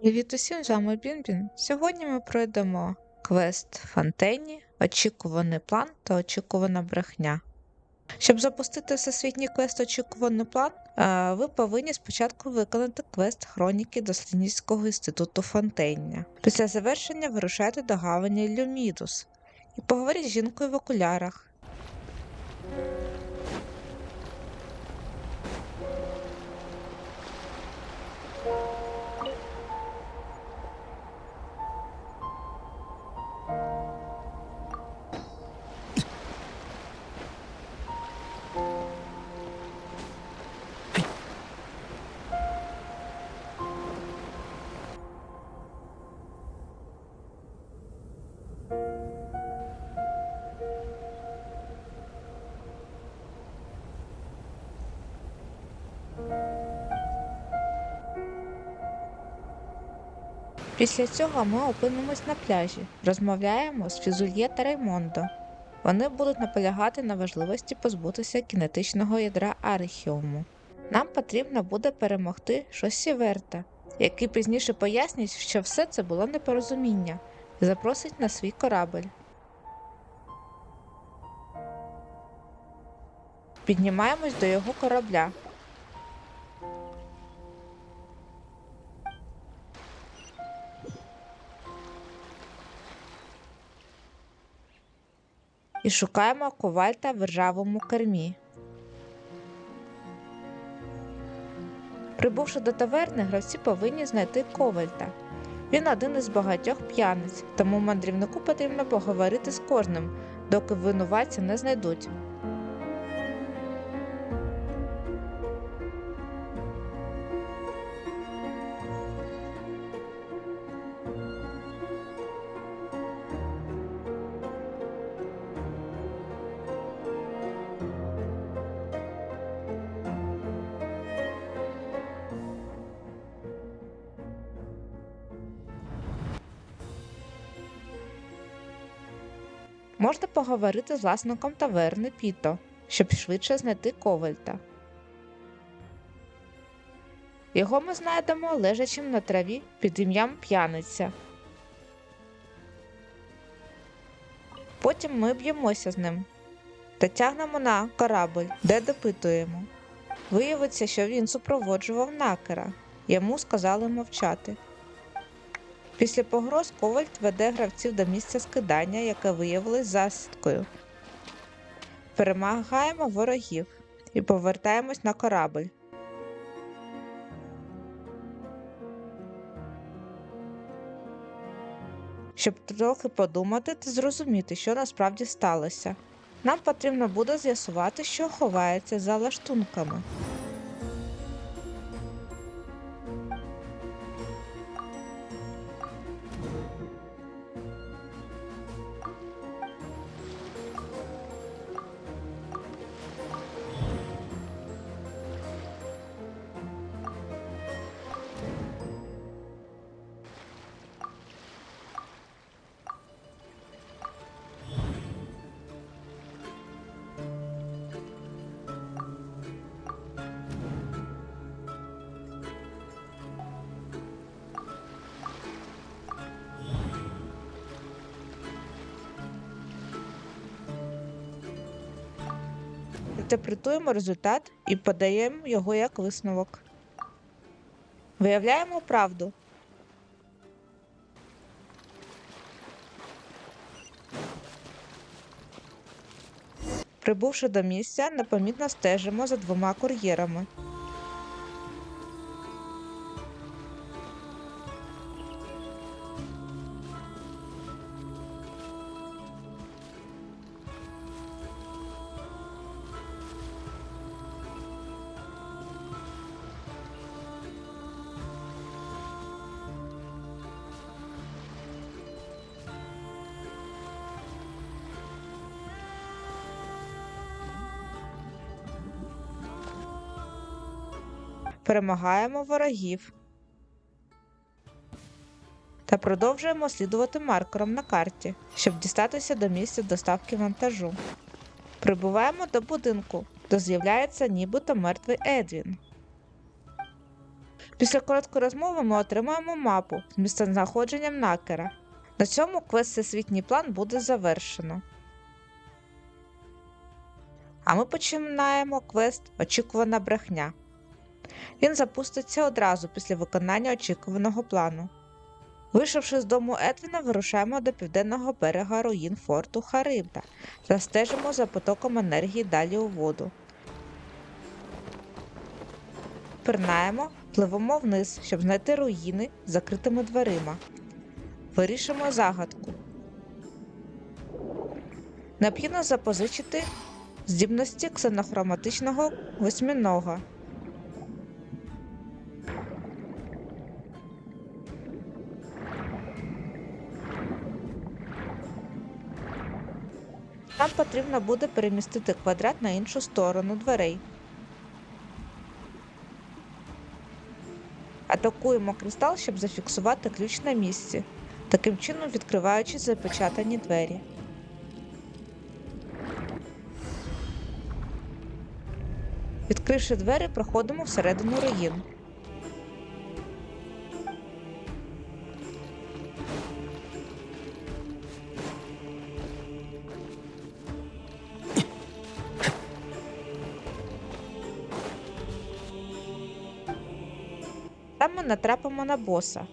Привіт усім, з вами Бінбін. Сьогодні ми пройдемо квест Фонтейні, очікуваний план та очікувана брехня. Щоб запустити всесвітній квест Очікуваний план, е, ви повинні спочатку виконати квест Хроніки Дослідницького інституту Фонтейня. Після завершення вирушайте до гавані Люмідус і поговоріть з жінкою в окулярах. Після цього ми опинимось на пляжі, розмовляємо з Фізульє та Реймондо. Вони будуть наполягати на важливості позбутися кінетичного ядра Архіуму. Нам потрібно буде перемогти Шосіверта, який пізніше пояснить, що все це було непорозуміння, і запросить на свій корабель. Піднімаємось до його корабля. І шукаємо ковальта в ржавому кермі. Прибувши до таверни, гравці повинні знайти ковальта. Він один із багатьох п'яниць, тому мандрівнику потрібно поговорити з кожним, доки винуватця не знайдуть. Можна поговорити з власником таверни Піто, щоб швидше знайти ковальта. Його ми знайдемо лежачим на траві під ім'ям п'яниця. Потім ми б'ємося з ним та тягнемо на корабль, де допитуємо. Виявиться, що він супроводжував накера. Йому сказали мовчати. Після погроз Ковальт веде гравців до місця скидання, яке виявилось засідкою. Перемагаємо ворогів і повертаємось на корабль. Щоб трохи подумати та зрозуміти, що насправді сталося. Нам потрібно буде з'ясувати, що ховається за лаштунками. Інтерпретуємо результат і подаємо його як висновок. Виявляємо правду. Прибувши до місця, непомітно стежимо за двома кур'єрами. Перемагаємо ворогів та продовжуємо слідувати маркером на карті, щоб дістатися до місця доставки вантажу. Прибуваємо до будинку, де з'являється нібито мертвий Едвін. Після короткої розмови ми отримаємо мапу з місцезнаходженням накера. На цьому квест всесвітній план буде завершено. А ми починаємо квест Очікувана брехня. Він запуститься одразу після виконання очікуваного плану. Вийшовши з дому Едвіна, вирушаємо до південного берега руїн форту Харибда та стежимо за потоком енергії далі у воду. Пирнаємо, пливемо вниз, щоб знайти руїни з закритими дверима. Вирішимо загадку. Необхідно запозичити здібності ксенохроматичного восьминога. Нам потрібно буде перемістити квадрат на іншу сторону дверей. Атакуємо кристал, щоб зафіксувати ключ на місці, таким чином відкриваючи запечатані двері. Відкривши двері, проходимо всередину руїн. Там ми натрапимо на боса.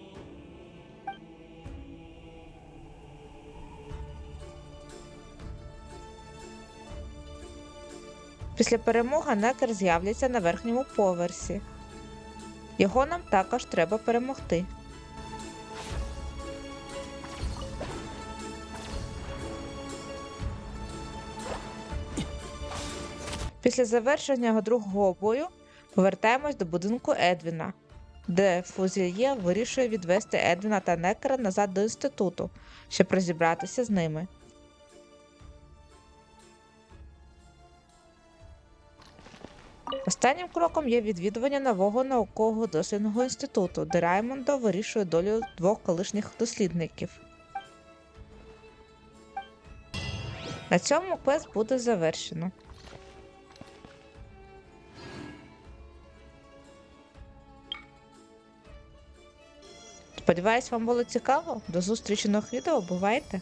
Після перемоги некер з'являться на верхньому поверсі. Його нам також треба перемогти. Після завершення другого бою повертаємось до будинку Едвіна, де Фузільє вирішує відвести Едвіна та Некера назад до інституту, щоб розібратися з ними. Останнім кроком є відвідування нового наукового дослідного інституту, де Раймондо вирішує долю двох колишніх дослідників. На цьому квест буде завершено. Сподіваюсь, вам було цікаво. До зустрічі нових відео. Бувайте!